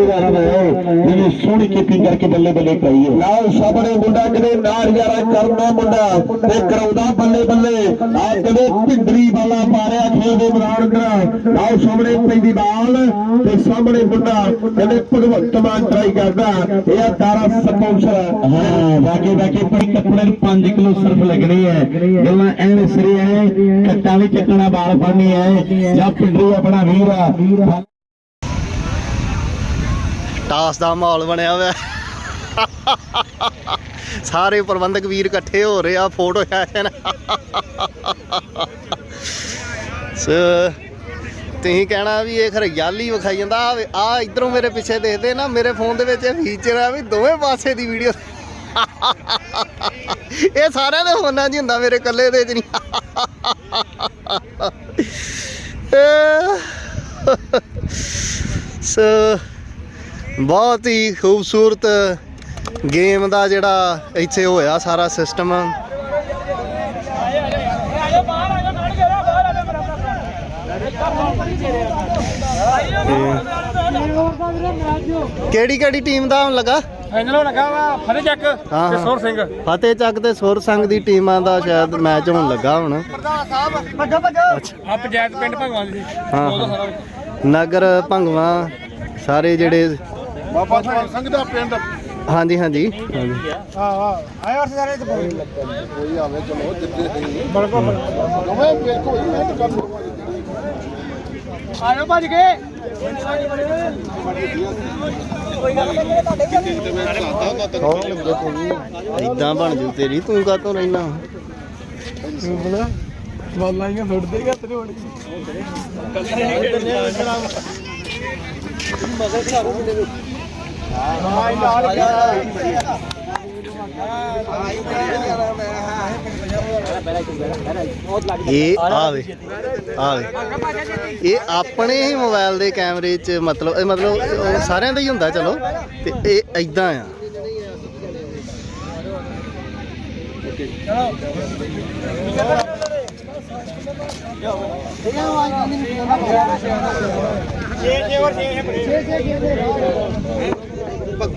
ਮੈਨੂੰ ਸੋਹਣੀ ਕੀਪਿੰਗ ਕਰਕੇ ਬੱਲੇ ਬੱਲੇ ਕਰਾਈ ਹੈ। ਨਾਲ ਸਾਹਮਣੇ ਮੁੰਡਾ ਕਿਤੇ ਨਾਲ ਯਾਰਾ ਕਰਨਾ ਮੁੰਡਾ ਤੇ ਕਰਾਉਂਦਾ ਬੱਲੇ ਬੱਲੇ। ਆ ਕਦੇ ਭਿੰਡਰੀ ਵਾਲਾ ਮਾਰਿਆ ਖੇਡ ਦੇ ਮੈਦਾਨ ਕਰਾ ਨਾਲ ਸਾਹਮਣੇ ਪੈਂਦੀ ਬਾਲ ਤੇ ਸਾਹਮਣੇ ਮੁੰਡਾ ਕਹਿੰਦੇ ਭਗਵੰਤ ਮਾਨ ਟਰਾਈ ਕਰਦਾ। ਇਹ ਆ ਤਾਰਾ ਸਪਾਂਸਰ ਹਾਂ ਬਾਕੀ ਬਾਕੀ ਪੜੀ ਕੱਪੜੇ ਨੂੰ 5 ਕਿਲੋ ਸਰਫ ਲੱਗਣੀ ਹੈ। ਗੱਲਾਂ ਐਵੇਂ ਸਿਰੇ ਐ ਕੱਟਾਂ ਵੀ ਚੱਕਣਾ ਬਾਲ ਫੜਨੀ ਹੈ ਜਾਂ ਭਿੰਡਰੀ ਆਪਣਾ ਵੀਰ ਆ। ਟਾਸ ਦਾ ਮਾਹੌਲ ਬਣਿਆ ਹੋਇਆ। ਸਾਰੇ ਪ੍ਰਬੰਧਕ ਵੀਰ ਇਕੱਠੇ ਹੋ ਰਹੇ ਆ ਫੋਟੋ ਸੈਸ਼ਨ ਸੋ, ਤੁਸੀਂ ਕਹਿਣਾ ਵੀ ਇਹ ਖਰਿਆਲੀ ਵਿਖਾਈ ਜਾਂਦਾ। ਆ ਆ ਇਧਰੋਂ ਮੇਰੇ ਪਿੱਛੇ ਦੇਖਦੇ ਨਾ, ਮੇਰੇ ਫੋਨ ਦੇ ਵਿੱਚ ਇਹ ਫੀਚਰ ਆ ਵੀ ਦੋਵੇਂ ਪਾਸੇ ਦੀ ਵੀਡੀਓ ਇਹ ਸਾਰਿਆਂ ਦੇ ਫੋਨਾਂ 'ਚ ਹੁੰਦਾ, ਮੇਰੇ ਇਕੱਲੇ ਦੇ 'ਚ ਨਹੀਂ। ਸੋ ਬਹੁਤ ਹੀ ਖੂਬਸੂਰਤ ਗੇਮ ਦਾ ਜਿਹੜਾ ਇੱਥੇ ਹੋਇਆ ਸਾਰਾ ਸਿਸਟਮ। ਕਿਹੜੀ ਕਿਹੜੀ ਟੀਮ ਦਾ ਹੁਣ ਲੱਗਾ? ਫਾਈਨਲ ਲੱਗਾ ਵਾ ਫਤਿਹ ਚੱਕ ਤੇ। ਸੁਰ ਸਿੰਘ। ਫਤਿਹ ਚੱਕ ਤੇ ਸੁਰ ਸੰਘ ਦੀ ਟੀਮਾਂ ਦਾ ਸ਼ਾਇਦ ਮੈਚ ਹੋਣ ਲੱਗਾ ਹੁਣ। ਆ ਪੰਚਾਇਤ ਪਿੰਡ ਭਗਵਾਨ ਜੀ ਹਾਂ, ਉਹਦਾ ਹਾਂ। ਸਾਰਾ ਨਗਰ ਭੰਗਵਾ ਸਾਰੇ ਜਿਹੜੇ ਬਾਬਾ ਸਵਾਲ ਸਿੰਘ ਦਾ ਪਿੰਡ। ਹਾਂਜੀ ਹਾਂਜੀ। ਹਾਂਜੀ ਹਾਂ ਹਾਂ। ਆਏ ਵਰਸ ਸਾਰੇ ਤੇ ਕੋਈ ਆਵੇ ਚਲੋ ਜਿੱਦੇ ਬਲਕੋ ਦੋਵੇਂ ਵੇਖੋ ਮਿਹਨਤ ਕਰ ਆਇਓ ਭੱਜ ਕੇ। ਇਦਾਂ ਬਣ ਜੂ ਤੇਰੀ ਤੂੰ ਕਾਤੋਂ ਰਹਿਣਾ। ਬਾਲਾਂ ਹੀ ਫੁੱਟ ਦੇਗਾ ਤੇਰੇ ਹੋਣੀ ਇਹ ਆਵੇ ਆਵੇ। ਇਹ ਆਪਣੇ ਹੀ ਮੋਬਾਈਲ ਦੇ ਕੈਮਰੇ 'ਚ ਮਤਲਬ, ਇਹ ਮਤਲਬ ਸਾਰਿਆਂ ਦਾ ਹੀ ਹੁੰਦਾ, ਚਲੋ। ਤੇ ਇਹ ਐਦਾਂ ਆ।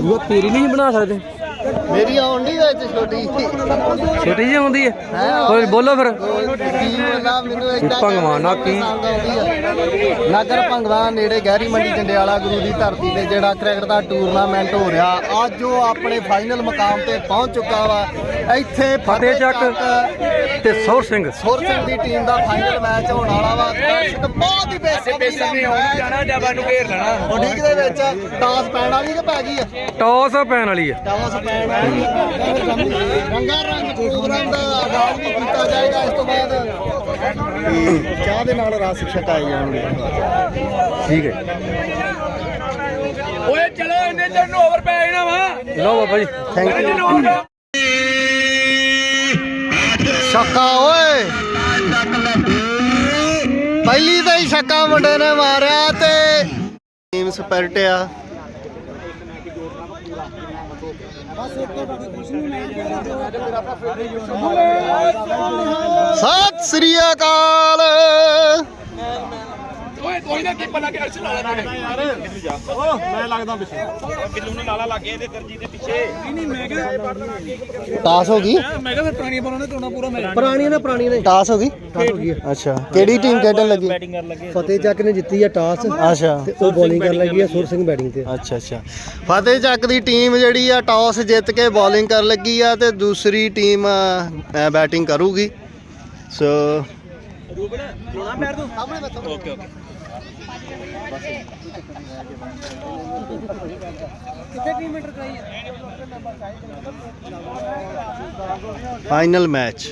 ਉਹ ਤੇਰੀ ਨਹੀਂ ਬਣਾ ਸਕਦੇ। ਮੇਰੀ ਆਉਣ ਦੀ ਵਿੱਚ ਛੋਟੀ ਛੋਟੀ ਜਿਹੀ ਆਉਂਦੀ ਹੈ? ਕੋਈ ਬੋਲੋ ਫਿਰ ਟੀਮ ਨਾ ਕੀ? ਆਉਂਦੀ। ਨਗਰ ਭੰਗਵਾਨ ਨੇੜੇ ਗਹਿਰੀ ਮੰਡੀ ਜੰਡਿਆਲਾ ਗੁਰੂ ਦੀ ਧਰਤੀ ਤੇ ਜਿਹੜਾ ਕ੍ਰਿਕਟ ਦਾ ਟੂਰਨਾਮੈਂਟ ਹੋ ਰਿਹਾ ਅੱਜ ਉਹ ਆਪਣੇ ਫਾਈਨਲ ਮੁਕਾਮ ਤੇ ਪਹੁੰਚ ਚੁੱਕਾ ਵਾ ਇੱਥੇ ਫਤਿਹ ਚੱਕ ਤੇ ਸੁਰ ਸਿੰਘ ਸੁਰ ਸਿੰਘ ਦੀ ਟੀਮ ਦਾ ਫਾਈਨਲ ਮੈਚ ਹੋਣ ਵਾਲਾ ਵਾ ਦਰਸ਼ਕ ਬਹੁਤ ਹੀ ਬੇਸਬਰੀ ਨਾਲ ਜਾਣਾ ਡੱਬਾ ਨੂੰ ਘੇਰ ਲੈਣਾ। ਉਡੀਕ ਦੇ ਵਿੱਚ ਟਾਸ ਪੈਣ ਵਾਲੀ ਕਿ ਪੈ ਗਈ ਆ? ਟੌਸ ਪੈਣ ਵਾਲੀ ਹੈ ਟਾਸ ਪੈਣ ਵਾਲੀ ਰੰਗਾ ਰੰਗ ਪ੍ਰੋਗਰਾਮ ਦਾ ਆਗਾਜ਼ ਵੀ ਕੀਤਾ ਜਾਏਗਾ ਇਸ ਤੋਂ ਬਾਅਦ। ਤੇ ਚਾਹ ਦੇ ਨਾਲ ਰਸ ਛਕਾਏ ਜਾਣਗੇ। ਠੀਕ ਹੈ। ਓਏ ਚਲੋ ਇੰਨੇ ਚਿਰ ਨੂੰ ਓਵਰ ਪੈ ਜਾਣਾ ਵਾ। ਲਓ ਬਾਬਾ ਜੀ। ਥੈਂਕ ਯੂ ਛੱਕਾ ਓਏ। ਪਹਿਲੀ ਤਾਂ ਹੀ ਛੱਕਾ ਮੁੰਡੇ ਨੇ ਮਾਰਿਆ ਤੇ ਟੀਮ ਸਪਿਰਟ ਆ ਸਤਿ ਸ੍ਰੀ ਅਕਾਲ। ਕੋਈ ਨਾ ਕੀਪਰ ਲਾ ਕੇ ਅਰਸ਼ ਲਾ ਲੈਣਾ ਮੈਂ ਲੱਗਦਾ ਪਿੱਛੇ। ਕਿਲੂ ਨੂੰ ਨਾਲਾ ਲੱਗ ਗਿਆ ਇਹਦੇ ਦਰਜੀ ਦੇ ਪਿੱਛੇ। ਨਹੀਂ ਨਹੀਂ ਮੈਂ ਕਿਹਾ ਟਾਸ ਹੋ ਗਈ? ਮੈਂ ਕਿਹਾ ਫਿਰ ਪੁਰਾਣੀਆਂ ਪਾਉਣਾ ਤੇ ਉਹਨਾਂ ਪੂਰਾ ਮੈਚ ਪੁਰਾਣੀਆਂ ਨੇ ਪੁਰਾਣੀਆਂ ਨੇ। ਟਾਸ ਹੋ ਗਈ? ਅੱਛਾ। ਕਿਹੜੀ ਟੀਮ ਖੇਡਣ ਲੱਗੀ? ਫਤਿਹ ਚੱਕ ਨੇ ਜਿੱਤੀ ਆ ਟਾਸ। ਅੱਛਾ। ਤੇ ਉਹ ਬੋਲਿੰਗ ਕਰਨ ਲੱਗੀ ਆ ਸੁਰ ਸਿੰਘ ਬੈਟਿੰਗ ਤੇ। ਅੱਛਾ ਅੱਛਾ। ਫਤਿਹ ਚੱਕ ਦੀ ਟੀਮ ਜਿਹੜੀ ਆ ਟਾਸ ਜਿੱਤ ਕੇ ਬੋਲਿੰਗ ਕਰਨ ਲੱਗੀ ਆ ਤੇ ਦੂਸਰੀ ਟੀਮ ਬੈਟਿੰਗ ਕਰੂਗੀ। ਸੋ ਫਾਈਨਲ ਮੈਚ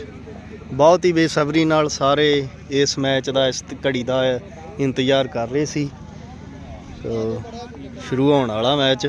ਬਹੁਤ ਹੀ ਬੇਸਬਰੀ ਨਾਲ ਸਾਰੇ ਇਸ ਮੈਚ ਦਾ, ਇਸ ਘੜੀ ਦਾ ਇੰਤਜ਼ਾਰ ਕਰ ਰਹੇ ਸੀ। ਸ਼ੁਰੂ ਹੋਣ ਵਾਲਾ ਮੈਚ